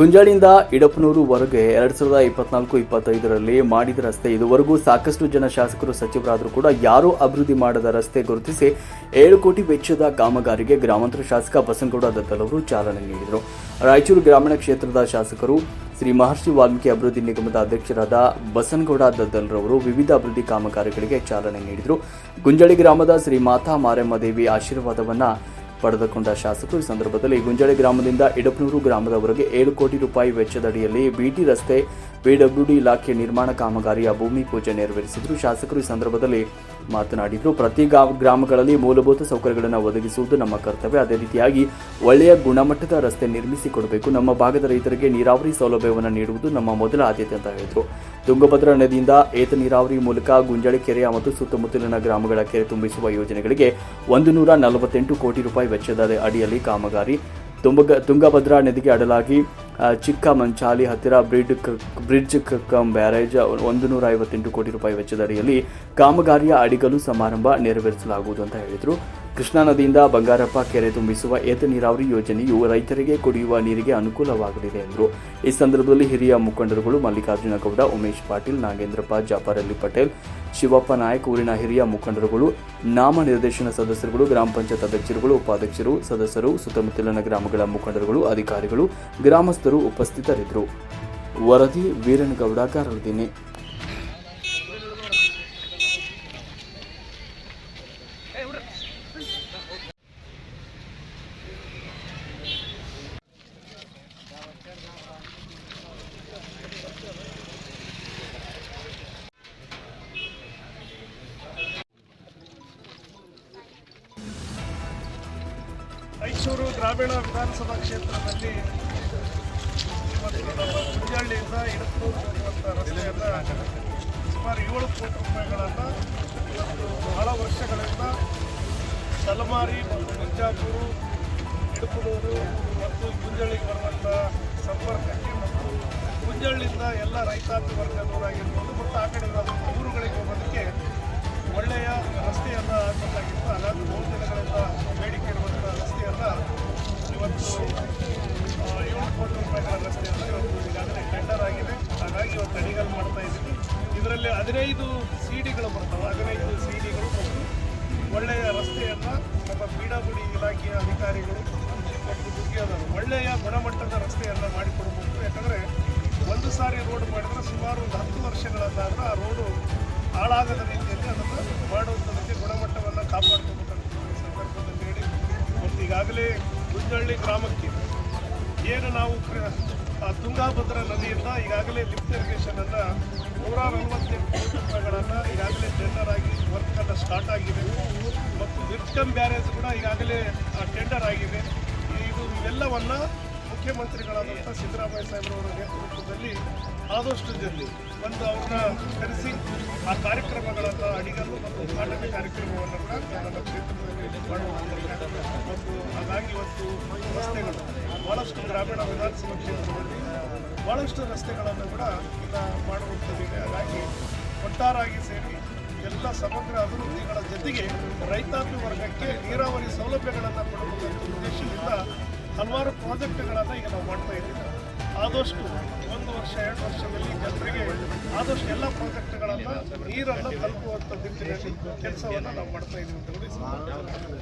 ಗುಂಜಾಳಿಂದ ಇಡಪನೂರುವರೆಗೆ ಎರಡ್ ಸಾವಿರದ ಇಪ್ಪತ್ನಾಲ್ಕು, ಇಪ್ಪತ್ತೈದರಲ್ಲಿ ಮಾಡಿದ ರಸ್ತೆ ಇದುವರೆಗೂ ಸಾಕಷ್ಟು ಜನ ಶಾಸಕರು, ಸಚಿವರಾದರೂ ಕೂಡ ಯಾರೂ ಅಭಿವೃದ್ಧಿ ಮಾಡದ ರಸ್ತೆ ಗುರುತಿಸಿ ಏಳು ಕೋಟಿ ವೆಚ್ಚದ ಕಾಮಗಾರಿಗೆ ಗ್ರಾಮಾಂತರ ಶಾಸಕ ಬಸನಗೌಡ ದತ್ತಲವರು ಚಾಲನೆ ನೀಡಿದರು. ರಾಯಚೂರು ಗ್ರಾಮೀಣ ಕ್ಷೇತ್ರದ ಶಾಸಕರು ಶ್ರೀ ಮಹರ್ಷಿ ವಾಲ್ಮೀಕಿ ಅಭಿವೃದ್ಧಿ ನಿಗಮದ ಅಧ್ಯಕ್ಷರಾದ ಬಸನಗೌಡ ದದ್ದಲ್ರವರು ವಿವಿಧ ಅಭಿವೃದ್ಧಿ ಕಾಮಗಾರಿಗಳಿಗೆ ಚಾಲನೆ ನೀಡಿದರು. ಗುಂಜಳಿ ಗ್ರಾಮದ ಶ್ರೀ ಮಾತಾ ಮಾರಮ್ಮ ದೇವಿ ಆಶೀರ್ವಾದವನ್ನ ಪಡೆದುಕೊಂಡ ಶಾಸಕರು ಈ ಸಂದರ್ಭದಲ್ಲಿ ಗುಂಜಾಳೆ ಗ್ರಾಮದಿಂದ ಇಡಪನೂರು ಗ್ರಾಮದವರೆಗೆ ಏಳು ಕೋಟಿ ರೂಪಾಯಿ ವೆಚ್ಚದಡಿಯಲ್ಲಿ ಬಿಟಿ ರಸ್ತೆ, ಬಿಡಬ್ಲ್ಯೂಡಿ ಇಲಾಖೆ ನಿರ್ಮಾಣ ಕಾಮಗಾರಿಯ ಭೂಮಿ ಪೂಜೆ ನೆರವೇರಿಸಿದರು. ಶಾಸಕರು ಈ ಸಂದರ್ಭದಲ್ಲಿ ಮಾತನಾಡಿದರು, ಪ್ರತಿ ಗ್ರಾಮಗಳಲ್ಲಿ ಮೂಲಭೂತ ಸೌಕರ್ಯಗಳನ್ನು ಒದಗಿಸುವುದು ನಮ್ಮ ಕರ್ತವ್ಯ. ಅದೇ ರೀತಿಯಾಗಿ ಒಳ್ಳೆಯ ಗುಣಮಟ್ಟದ ರಸ್ತೆ ನಿರ್ಮಿಸಿಕೊಡಬೇಕು ನಮ್ಮ ಭಾಗದ ರೈತರಿಗೆ ನೀರಾವರಿ ಸೌಲಭ್ಯವನ್ನು ನೀಡುವುದು ನಮ್ಮ ಮೊದಲ ಆದ್ಯತೆ ಅಂತ ಹೇಳಿದರು. ತುಂಗಭದ್ರಾ ನದಿಯಿಂದ ಏತ ನೀರಾವರಿ ಮೂಲಕ ಗುಂಜಾಳಿ ಕೆರೆಯ ಮತ್ತು ಸುತ್ತಮುತ್ತಲಿನ ಗ್ರಾಮಗಳ ಕೆರೆ ತುಂಬಿಸುವ ಯೋಜನೆಗಳಿಗೆ ಒಂದು ನೂರ ನಲವತ್ತೆಂಟು ಕೋಟಿ ರೂಪಾಯಿ ವೆಚ್ಚದ ಅಡಿಯಲ್ಲಿ ಕಾಮಗಾರಿ. ತುಂಬಗ, ತುಂಗಭದ್ರಾ ನದಿಗೆ ಅಡಲಾಗಿ ಚಿಕ್ಕ ಮಂಚಾಲಿ ಹತ್ತಿರ ಬ್ರಿಡ್ ಬ್ರಿಡ್ಜ್ ಕ- ಕಮ್ ಬ್ಯಾರೇಜ್ ಒಂದು ನೂರ ಐವತ್ತೆಂಟು ಕೋಟಿ ರೂಪಾಯಿ ವೆಚ್ಚದ ಅಡಿಯಲ್ಲಿ ಕಾಮಗಾರಿಯ ಅಡಿಗಲು ಸಮಾರಂಭ ನೆರವೇರಿಸಲಾಗುವುದು ಅಂತ ಹೇಳಿದರು. ಕೃಷ್ಣಾ ನದಿಯಿಂದ ಬಂಗಾರಪ್ಪ ಕೆರೆ ತುಂಬಿಸುವ ಏತ ನೀರಾವರಿ ಯೋಜನೆಯು ರೈತರಿಗೆ ಕುಡಿಯುವ ನೀರಿಗೆ ಅನುಕೂಲವಾಗಲಿದೆ ಎಂದರು. ಈ ಸಂದರ್ಭದಲ್ಲಿ ಹಿರಿಯ ಮುಖಂಡರುಗಳು ಮಲ್ಲಿಕಾರ್ಜುನ ಗೌಡ, ಉಮೇಶ್ ಪಾಟೀಲ್, ನಾಗೇಂದ್ರಪ್ಪ ಜಾಫರ್ ಅಲಿ ಪಟೇಲ್, ಶಿವಪ್ಪ ನಾಯಕ್, ಊರಿನ ಹಿರಿಯ ಮುಖಂಡರುಗಳು, ನಾಮ ನಿರ್ದೇಶನ ಸದಸ್ಯರುಗಳು, ಗ್ರಾಮ ಪಂಚಾಯತ್ ಅಧ್ಯಕ್ಷರುಗಳು, ಉಪಾಧ್ಯಕ್ಷರು, ಸದಸ್ಯರು, ಸುತ್ತಮುತ್ತಲಿನ ಗ್ರಾಮಗಳ ಮುಖಂಡರುಗಳು, ಅಧಿಕಾರಿಗಳು, ಗ್ರಾಮಸ್ಥರು ಉಪಸ್ಥಿತರಿದ್ದರು. ವರದಿ ವೀರನಗೌಡ ಕಾರಳದಿನಿ ಮೈಸೂರು ಗ್ರಾಮೀಣ ವಿಧಾನಸಭಾ ಕ್ಷೇತ್ರದಲ್ಲಿ ಇಡಪೂರು ಹೋಗುವಂಥ ರಸ್ತೆಯನ್ನು ಸುಮಾರು ಏಳು ಕೋಟಿ ರೂಪಾಯಿಗಳನ್ನು ಇವತ್ತು ಬಹಳ ವರ್ಷಗಳಿಂದ ತಲೆಮಾರಿ ಮತ್ತು ಬಿಜಾಪುರ ಇಡಪುಡೂರು ಮತ್ತು ಗುಂಜಳ್ಳಿಗೆ ಬರುವಂಥ ಸಂಪರ್ಕಕ್ಕೆ ಮತ್ತು ಗುಂಜಳ್ಳಿಯಿಂದ ಎಲ್ಲ ರೈತಾಪಿ ವರ್ಗದವರಾಗಿರ್ಬೋದು ಮತ್ತು ಆ ಕಡೆ ಊರುಗಳಿಗೆ ಹೋಗೋದಕ್ಕೆ ಹದಿನೈದು ಸಿ ಡಿಗಳು ಬರ್ತವೆ. ಹದಿನೈದು ಸಿ ಡಿಗಳು ಬರ್ತವೆ. ಒಳ್ಳೆಯ ರಸ್ತೆಯನ್ನು ನಮ್ಮ ಪೀಡಾಬುಡಿ ಇಲಾಖೆಯ ಅಧಿಕಾರಿಗಳು ಮತ್ತು ಮುಖ್ಯದರು ಒಳ್ಳೆಯ ಗುಣಮಟ್ಟದ ರಸ್ತೆಯನ್ನು ಮಾಡಿಕೊಡಬೇಕು. ಯಾಕಂದರೆ ಒಂದು ಸಾರಿ ರೋಡ್ ಮಾಡಿದರೆ ಸುಮಾರು ಒಂದು ಹತ್ತು ವರ್ಷಗಳನ್ನಾದರೂ ಆ ರೋಡು ಹಾಳಾಗದ ರೀತಿಯಲ್ಲಿ ಅದನ್ನು ಮಾಡುವಂಥದಕ್ಕೆ ಗುಣಮಟ್ಟವನ್ನು ಕಾಪಾಡ್ಕೋಬೇಕಂತ ಸಂದರ್ಭದಲ್ಲಿ ಹೇಳಿ ಮತ್ತು ಈಗಾಗಲೇ ಗುಂಜಳ್ಳಿ ಗ್ರಾಮಕ್ಕೆ ಏನು ನಾವು ತುಂಗಾಭದ್ರಾ ನದಿಯಿಂದ ಈಗಾಗಲೇ ಲಿಫ್ಟ್ ಇರಿಗೇಷನನ್ನು ನೂರ ನಲವತ್ತೆಂಟು ಸ್ಟಾರ್ಟ್ ಆಗಿದೆ. ಮತ್ತು ಬಿರ್ಚ್ಕಮ್ ಬ್ಯಾರೇಜ್ ಕೂಡ ಈಗಾಗಲೇ ಟೆಂಡರ್ ಆಗಿದೆ. ಇದು ಇವೆಲ್ಲವನ್ನು ಮುಖ್ಯಮಂತ್ರಿಗಳಾದಂಥ ಸಿದ್ದರಾಮಯ್ಯ ಸಾಹೇಬ್ರವರ ನೇತೃತ್ವದಲ್ಲಿ ಆದಷ್ಟು ಜಲ್ದಿ ಒಂದು ಅವ್ರನ್ನ ಕರೆಸಿ, ಆ ಕಾರ್ಯಕ್ರಮಗಳನ್ನು ಅಡಿಗಲು ಮತ್ತು ಉದ್ಘಾಟನೆ ಕಾರ್ಯಕ್ರಮವನ್ನು ಕೂಡ ನನ್ನ ಕ್ಷೇತ್ರದಲ್ಲಿ ಮಾಡುವ ಮತ್ತು ಹಾಗಾಗಿ ಇವತ್ತು ರಸ್ತೆಗಳು ಭಾಳಷ್ಟು ಗ್ರಾಮೀಣ ವಿಧಾನಸಭಾ ಕ್ಷೇತ್ರದಲ್ಲಿ ಭಾಳಷ್ಟು ರಸ್ತೆಗಳನ್ನು ಕೂಡ ಈಗ ಮಾಡುವಂಥದ್ದಿದೆ ಹಾಗಾಗಿ ಒಟ್ಟಾರಾಗಿ ಸೇರಿ ಎಲ್ಲ ಸಮಗ್ರ ಅಭಿವೃದ್ಧಿಗಳ ಜೊತೆಗೆ ರೈತಾಪಿ ವರ್ಗಕ್ಕೆ ನೀರಾವರಿ ಸೌಲಭ್ಯಗಳನ್ನು ಕೊಡುವಂಥ ಉದ್ದೇಶದಿಂದ ಹಲವಾರು ಪ್ರಾಜೆಕ್ಟ್ಗಳನ್ನು ಈಗ ನಾವು ಮಾಡ್ತಾ ಇದ್ದೀವಿ. ಆದಷ್ಟು ಒಂದು ವರ್ಷ, ಎರಡು ವರ್ಷದಲ್ಲಿ ಜನರಿಗೆ ಆದಷ್ಟು ಎಲ್ಲ ಪ್ರಾಜೆಕ್ಟ್ಗಳನ್ನು ನೀರನ್ನು ತಲುಪುವಂಥ ದಿಕ್ಕಿನಲ್ಲಿ ಕೆಲಸವನ್ನು ನಾವು ಮಾಡ್ತಾ ಇದ್ದೀವಿ